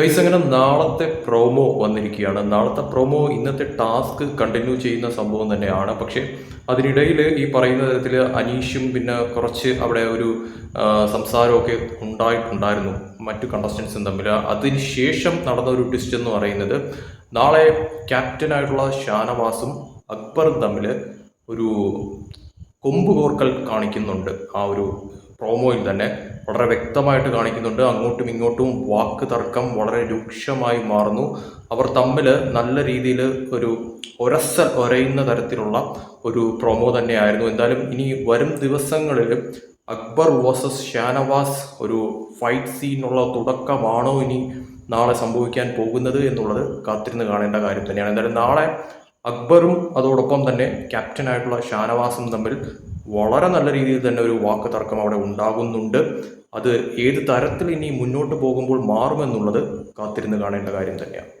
Guys അങ്ങനെ നാളത്തെ promo വന്നിരിക്കുകയാണ്. നാളത്തെ പ്രോമോ ഇന്നത്തെ ടാസ്ക് കണ്ടിന്യൂ ചെയ്യുന്ന സംഭവം തന്നെയാണ്. പക്ഷേ അതിനിടയിൽ ഈ പറയുന്ന തരത്തിൽ അനീഷും പിന്നെ കുറച്ച് അവിടെ ഒരു സംസാരമൊക്കെ ഉണ്ടായിട്ടുണ്ടായിരുന്നു. മറ്റു കണ്ടസ്റ്റൻസും തമ്മിൽ. അതിനുശേഷം നടന്ന ഒരു ട്വിസ്റ്റ് എന്ന് പറയുന്നത് നാളെ ക്യാപ്റ്റനായിട്ടുള്ള ഷാനവാസും അക്ബറും തമ്മിൽ ഒരു കൊമ്പ് കോർക്കൽ കാണിക്കുന്നുണ്ട്. ആ ഒരു പ്രോമോയിൽ തന്നെ വളരെ വ്യക്തമായിട്ട് കാണിക്കുന്നുണ്ട്. അങ്ങോട്ടും ഇങ്ങോട്ടും വാക്ക് തർക്കം വളരെ രൂക്ഷമായി മാറുന്നു. അവർ തമ്മിൽ നല്ല രീതിയിൽ ഒരു ഒരസൽ ഒരയുന്ന തരത്തിലുള്ള ഒരു പ്രൊമോ തന്നെയായിരുന്നു. എന്തായാലും ഇനി വരും ദിവസങ്ങളിൽ അക്ബർ വേഴ്സസ് ഷാനവാസ് ഒരു ഫൈറ്റ് സീനുള്ള തുടക്കമാണോ ഇനി നാളെ സംഭവിക്കാൻ പോകുന്നത് എന്നുള്ളത് കാത്തിരുന്ന് കാണേണ്ട കാര്യം തന്നെയാണ്. എന്തായാലും നാളെ അക്ബറും അതോടൊപ്പം തന്നെ ക്യാപ്റ്റനായിട്ടുള്ള ഷാനവാസും തമ്മിൽ വളരെ നല്ല രീതിയിൽ തന്നെ ഒരു വാക്ക് തർക്കം അവിടെ ഉണ്ടാകുന്നുണ്ട്. അത് ഏത് തരത്തിൽ ഇനി മുന്നോട്ട് പോകുമ്പോൾ മാറുമെന്നുള്ളത് കാത്തിരുന്ന് കാണേണ്ട കാര്യം തന്നെയാണ്.